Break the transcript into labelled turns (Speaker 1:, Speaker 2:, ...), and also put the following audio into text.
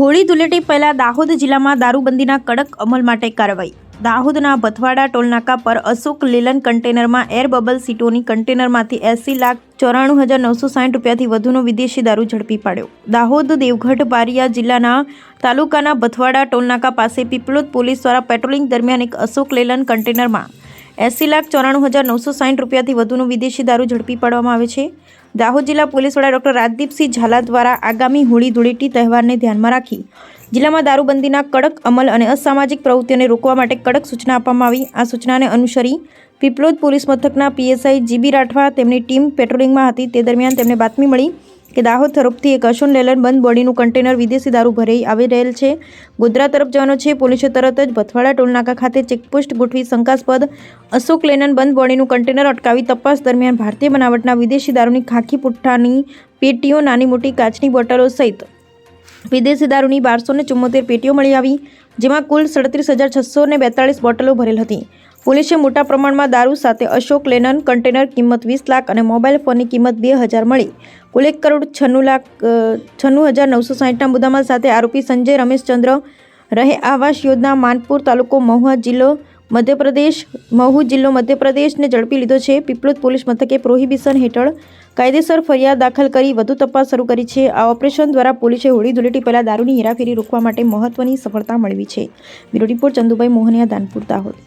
Speaker 1: હોળી ધૂળેટી પહેલા દાહોદ જિલ્લામાં દારૂબંધીના કડક અમલ માટે કાર્યવાહી. દાહોદના ભથવાડા ટોલનાકા પર અશોક લેલન કન્ટેનરમાં એર બબલ સીટોની કન્ટેનરમાંથી એંસી લાખ ચોરાણું હજાર નવસો સાઠ રૂપિયાથી વધુનો વિદેશી દારૂ ઝડપી પાડ્યો. દાહોદ, દેવગઢ બારિયા જિલ્લાના તાલુકાના ભથવાડા ટોલનાકા પાસે પીપલોદ પોલીસ દ્વારા પેટ્રોલિંગ દરમિયાન એક અશોક લેલન કન્ટેનરમાં એંસી લાખ ચોરાણું હજાર નવસો સાઠ રૂપિયાથી વધુનું વિદેશી દારૂ ઝડપી પાડવામાં આવે છે. દાહોદ જિલ્લા પોલીસ વડા ડોક્ટર રાજદીપસિંહ ઝાલા દ્વારા આગામી હોળી ધૂળેટી તહેવારને ધ્યાનમાં રાખી જિલ્લામાં દારૂબંધીના કડક અમલ અને અસામાજિક પ્રવૃત્તિઓને રોકવા માટે કડક સૂચના આપવામાં આવી. આ સૂચનાને અનુસરી પીપલોદ પોલીસ મથકના પીએસઆઈ જીબી રાઠવા તેમની ટીમ પેટ્રોલિંગમાં હતી. તે દરમિયાન તેમને બાતમી મળી કે દાહોદ તરફથી એક અશોક લેલન બંધ બોડીનું કન્ટેનર વિદેશી દારૂ ભરાઈ આવી રહેલ છે. ગોધરા તરફ જવાનો છે, પોલીસે તરત જ ભથવાડા ટોલનાકા ખાતે ચેકપોસ્ટ ગોઠવી શંકાસ્પદ અશોક લેનન બંધ બોડીનું કન્ટેનર અટકાવી તપાસ દરમિયાન ભારતીય બનાવટના વિદેશી દારૂની ખાખી પુઠ્ઠાની પેટીઓ, નાની મોટી કાચની બોટલો સહિત વિદેશી દારૂની બારસો ને ચુમ્મોતેર પેટીઓ મળી આવી, જેમાં કુલ સડત્રીસ હજાર છસો ને બેતાળીસ બોટલો ભરેલ હતી. પોલીસે મોટા પ્રમાણમાં દારૂ સાથે અશોક લેનન, કન્ટેનર કિંમત વીસ લાખ અને મોબાઈલ ફોનની કિંમત બે હજાર મળી. કુલ એક કરોડ છન્નું લાખ છન્નું હજાર નવસો સાહીઠના મુદ્દામાલ સાથે આરોપી સંજય રમેશચંદ્ર રહે આવાસ યોજના, માનપુર તાલુકો મહુવા જિલ્લો મધ્યપ્રદેશ મહુ જિલ્લો મધ્યપ્રદેશને ઝડપી લીધો છે. પીપલોદ પોલીસ મથકે પ્રોહિબિશન હેઠળ કાયદેસર ફરિયાદ દાખલ કરી વધુ તપાસ શરૂ કરી છે. આ ઓપરેશન દ્વારા પોલીસે હોળી ધૂળેટી પહેલાં દારૂની હેરાફેરી રોકવા માટે મહત્વની સફળતા મેળવી છે. Bureau report Chandubhai Mohaniya, Danpur, Dahod.